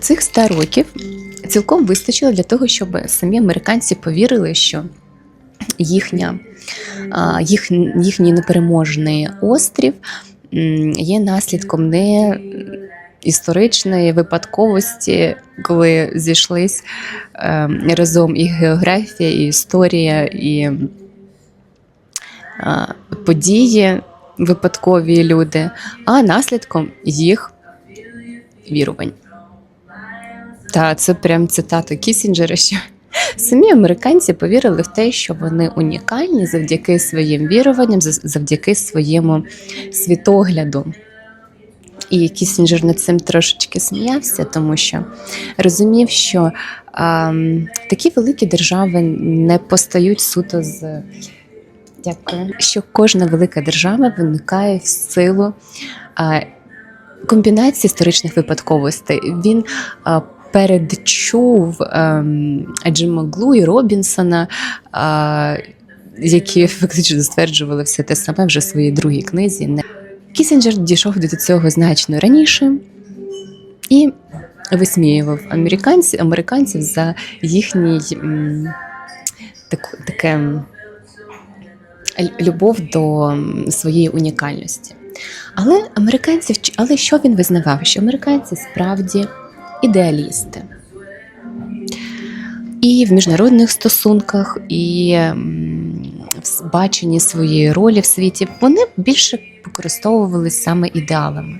Цих 100 років цілком вистачило для того, щоб самі американці повірили, що їхня, їх, їхній непереможний острів є наслідком не історичної випадковості, коли зійшлись е, разом і географія, і історія, і події, випадкові люди, а наслідком їх вірувань. Та це прям цитата Кісінджера, що самі американці повірили в те, що вони унікальні завдяки своїм віруванням, завдяки своєму світогляду. І Кісінджер над цим трошечки сміявся, тому що розумів, що ем, такі великі держави не постають суто з Дякую. Що кожна велика держава виникає в силу а, комбінації історичних випадковостей. Він а, передчув ем, Джима Глу і Робінсона, а, які фактично стверджували все те саме вже в своїй другій книзі. Кісінджер дійшов до цього значно раніше і висміював американців, американців за їхній так, таке любов до своєї унікальності. Але американці, вч- але що він визнавав? Що американці справді ідеалісти. І в міжнародних стосунках, і в баченні своєї ролі в світі вони більше використовувалися саме ідеалами.